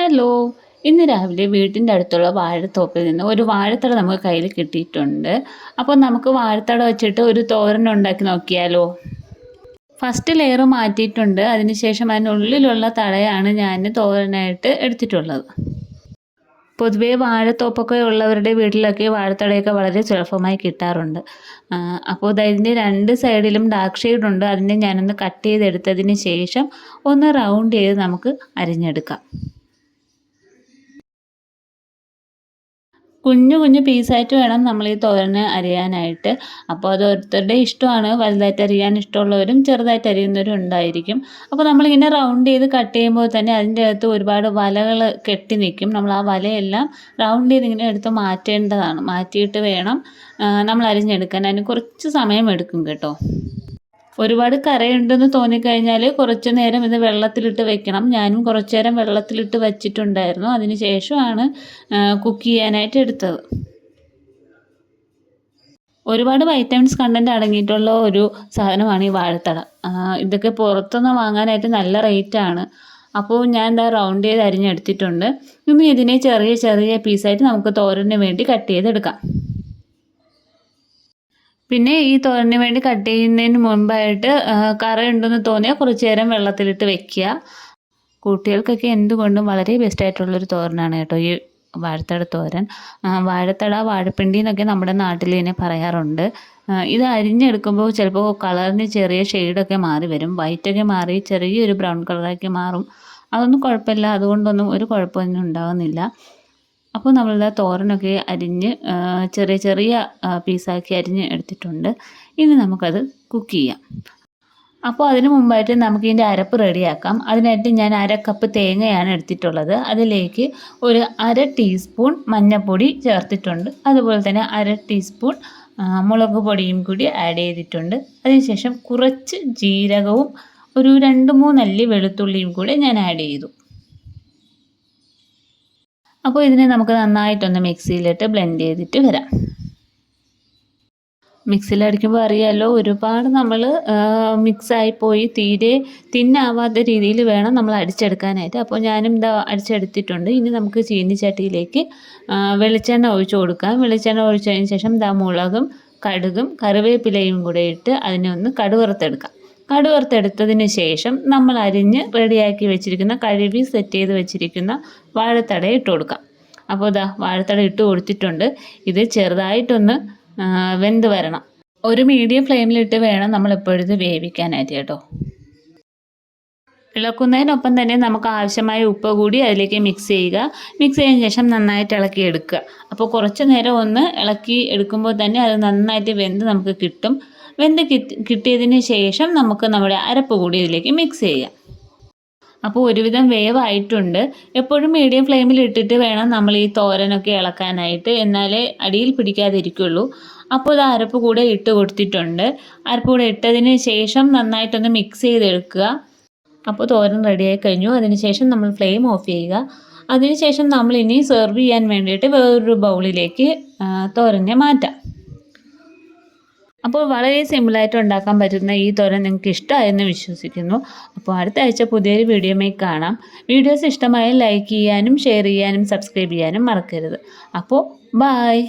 Hello ഇന്ന് രാവിലെ വീട്ടിന്റെ അടുത്തുള്ള വാഴത്തോപ്പിൽ നിന്ന് ഒരു വാഴത്തട നമുക്ക് കയ്യിൽ കിട്ടിയിട്ടുണ്ട്. അപ്പോൾ നമുക്ക് വാഴത്തട വെച്ചിട്ട് ഒരു തോരൻ ഉണ്ടാക്കി നോക്കിയാലോ? ഫസ്റ്റ് ലെയർ മാറ്റിയിട്ടുണ്ട്. അതിനുശേഷം അതിനുള്ളിലുള്ള തടയാണ് ഞാൻ തോരനായിട്ട് എടുത്തിട്ടുള്ളത്. പൊതുവേ വാഴത്തോപ്പൊക്കെ ഉള്ളവരുടെ വീട്ടിലൊക്കെ വാഴത്തടയൊക്കെ വളരെ സുലഭമായി കിട്ടാറുണ്ട്. അപ്പോൾ ഇതിന്റെ രണ്ട് സൈഡിലും ഡാർക്ക് ഷെയ്ഡ് ഉണ്ട്. അതിനെ ഞാനൊന്ന് കട്ട് ചെയ്തെടുത്തതിന് ശേഷം ഒന്ന് റൗണ്ട് ചെയ്ത് നമുക്ക് അരിഞ്ഞെടുക്കാം. കുഞ്ഞു കുഞ്ഞു പീസായിട്ട് വേണം നമ്മൾ ഈ തോരന് അരിയാനായിട്ട്. അപ്പോൾ അത് ഓരോരുത്തരുടെ ഇഷ്ടമാണ്. വലുതായിട്ട് അരിയാൻ ഇഷ്ടമുള്ളവരും ചെറുതായിട്ട് അരിയുന്നവരും ഉണ്ടായിരിക്കും. അപ്പോൾ നമ്മളിങ്ങനെ റൗണ്ട് ചെയ്ത് കട്ട് ചെയ്യുമ്പോൾ തന്നെ അതിന്റെ അകത്ത് ഒരുപാട് വലകൾ കെട്ടി നിൽക്കും. നമ്മൾ ആ വലയെല്ലാം റൗണ്ട് ചെയ്ത് ഇങ്ങനെ എടുത്ത് മാറ്റേണ്ടതാണ്. മാറ്റിയിട്ട് വേണം നമ്മൾ അരിഞ്ഞെടുക്കാൻ. അതിന് കുറച്ച് സമയം എടുക്കും കേട്ടോ. ഒരുപാട് കരയുണ്ടെന്ന് തോന്നിക്കഴിഞ്ഞാൽ കുറച്ച് നേരം ഇത് വെള്ളത്തിലിട്ട് വെക്കണം. ഞാനും കുറച്ച് നേരം വെള്ളത്തിലിട്ട് വച്ചിട്ടുണ്ടായിരുന്നു. അതിന് ശേഷമാണ് കുക്ക് ചെയ്യാനായിട്ട് എടുത്തത്. ഒരുപാട് വൈറ്റമിൻസ് കണ്ടന്റ് അടങ്ങിയിട്ടുള്ള ഒരു സാധനമാണ് ഈ വാഴത്തട. ഇതൊക്കെ പുറത്തുനിന്ന് വാങ്ങാനായിട്ട് നല്ല റേറ്റാണ് അപ്പോൾ ഞാൻ എന്താ റൗണ്ട് ചെയ്ത് അരിഞ്ഞെടുത്തിട്ടുണ്ട്. ഇനി ഇതിനെ ചെറിയ ചെറിയ പീസായിട്ട് നമുക്ക് തോരന് വേണ്ടി കട്ട് ചെയ്തെടുക്കാം. പിന്നെ ഈ തോരന് വേണ്ടി കട്ട് ചെയ്യുന്നതിന് മുൻപായിട്ട് കറ ഉണ്ടെന്ന് തോന്നിയാൽ കുറച്ച് നേരം വെള്ളത്തിലിട്ട് വെക്കുക. കുട്ടികൾക്കൊക്കെ എന്തുകൊണ്ടും വളരെ ബെസ്റ്റ് ആയിട്ടുള്ളൊരു തോരനാണ് കേട്ടോ ഈ വാഴത്തട തോരൻ. വാഴത്തട വാഴപ്പിണ്ടി എന്നൊക്കെ നമ്മുടെ നാട്ടിൽ ഇതിനെ പറയാറുണ്ട്. ഇത് അരിഞ്ഞെടുക്കുമ്പോൾ ചിലപ്പോൾ കളറിന് ചെറിയ ഷെയ്ഡൊക്കെ മാറി വരും. വൈറ്റൊക്കെ മാറി ചെറിയൊരു ബ്രൗൺ കളറാക്കി മാറും. അതൊന്നും കുഴപ്പമില്ല. അതുകൊണ്ടൊന്നും ഒരു കുഴപ്പമൊന്നും ഉണ്ടാകുന്നില്ല അപ്പോൾ നമ്മളുടെ തോരനൊക്കെ അരിഞ്ഞ് ചെറിയ ചെറിയ പീസാക്കി അരിഞ്ഞ് എടുത്തിട്ടുണ്ട്. ഇനി നമുക്കത് കുക്ക് ചെയ്യാം. അപ്പോൾ അതിന് മുമ്പായിട്ട് നമുക്ക് ഇതിന്റെ അരപ്പ് റെഡിയാക്കാം. അതിനായിട്ട് ഞാൻ അര കപ്പ് തേങ്ങയാണ് എടുത്തിട്ടുള്ളത്. അതിലേക്ക് ഒരു അര ടീസ്പൂൺ മഞ്ഞൾപ്പൊടി ചേർത്തിട്ടുണ്ട്. അതുപോലെ തന്നെ അര ടീസ്പൂൺ മുളക് പൊടിയും കൂടി ആഡ് ചെയ്തിട്ടുണ്ട്. അതിനുശേഷം കുറച്ച് ജീരകവും ഒരു രണ്ട് മൂന്നല്ലി വെളുത്തുള്ളിയും കൂടി ഞാൻ ആഡ് ചെയ്തു. അപ്പോൾ ഇതിനെ നമുക്ക് നന്നായിട്ടൊന്ന് മിക്സിയിലിട്ട് ബ്ലെൻഡ് ചെയ്തിട്ട് വരാം. മിക്സിയിൽ അടിക്കുമ്പോൾ അറിയാമല്ലോ ഒരുപാട് നമ്മൾ മിക്സായി പോയി തീരെ തിന്നാവാത്ത രീതിയിൽ വേണം നമ്മൾ അടിച്ചെടുക്കാനായിട്ട്. അപ്പോൾ ഞാനും ഇതാ അടിച്ചെടുത്തിട്ടുണ്ട്. ഇനി നമുക്ക് ചീനിച്ചട്ടിയിലേക്ക് വെളിച്ചെണ്ണ ഒഴിച്ചു കൊടുക്കാം. വെളിച്ചെണ്ണ ഒഴിച്ചതിന് ശേഷം ദാ മുളകും കടുകും കറിവേപ്പിലയും കൂടെ ഇട്ട് അതിനെ ഒന്ന് കടുവറുത്തെടുക്കാം കടുവറുത്തെടുത്തതിന് ശേഷം നമ്മൾ അരിഞ്ഞ് റെഡിയാക്കി വെച്ചിരിക്കുന്ന കഴുകി സെറ്റ് ചെയ്ത് വെച്ചിരിക്കുന്ന വാഴത്തട ഇട്ട് കൊടുക്കാം. അപ്പോൾ ഇതാ വാഴത്തട ഇട്ട് കൊടുത്തിട്ടുണ്ട്. ഇത് ചെറുതായിട്ടൊന്ന് വെന്ത് വരണം. ഒരു മീഡിയം ഫ്ലെയിമിലിട്ട് വേണം നമ്മൾ എപ്പോഴും വേവിക്കാനായിട്ട് കേട്ടോ. ഇളക്കുന്നതിനൊപ്പം തന്നെ നമുക്ക് ആവശ്യമായ ഉപ്പ് കൂടി അതിലേക്ക് മിക്സ് ചെയ്യുക. മിക്സ് ചെയ്തതിന് ശേഷം നന്നായിട്ട് ഇളക്കി എടുക്കുക. അപ്പോൾ കുറച്ച് നേരം ഒന്ന് ഇളക്കി എടുക്കുമ്പോൾ തന്നെ അത് നന്നായിട്ട് വെന്ത് നമുക്ക് കിട്ടും. വെന്ത് കിട്ടിയതിന് ശേഷം നമുക്ക് നമ്മുടെ അരപ്പ് കൂടി ഇതിലേക്ക് മിക്സ് ചെയ്യാം അപ്പോൾ ഒരുവിധം വേവായിട്ടുണ്ട്. എപ്പോഴും മീഡിയം ഫ്ലെയിമിൽ ഇട്ടിട്ട് വേണം നമ്മൾ ഈ തോരനൊക്കെ ഇളക്കാനായിട്ട്. എന്നാലേ അടിയിൽ പിടിക്കാതിരിക്കുള്ളൂ. അപ്പോൾ ഇത് അരപ്പ് കൂടെ ഇട്ട് കൊടുത്തിട്ടുണ്ട്. അരപ്പ് കൂടെ ഇട്ടതിന് ശേഷം നന്നായിട്ടൊന്ന് മിക്സ് ചെയ്തെടുക്കുക. അപ്പോൾ തോരൻ റെഡിയായി കഴിഞ്ഞു. അതിനുശേഷം നമ്മൾ ഫ്ലെയിം ഓഫ് ചെയ്യുക. അതിനുശേഷം നമ്മൾ ഇനി സെർവ് ചെയ്യാൻ വേണ്ടിയിട്ട് വേറൊരു ബൗളിലേക്ക് തോരനെ മാറ്റാം. അപ്പോൾ വളരെ സിമ്പിളായിട്ട് ഉണ്ടാക്കാൻ പറ്റുന്ന ഈ തോരൻ നിങ്ങൾക്ക് ഇഷ്ടമായെന്ന് വിശ്വസിക്കുന്നു. അപ്പോൾ അടുത്ത ആഴ്ച പുതിയൊരു വീഡിയോമായി കാണാം. വീഡിയോസ് ഇഷ്ടമായാൽ ലൈക്ക് ചെയ്യാനും ഷെയർ ചെയ്യാനും സബ്സ്ക്രൈബ് ചെയ്യാനും മറക്കരുത്. അപ്പോൾ ബായ്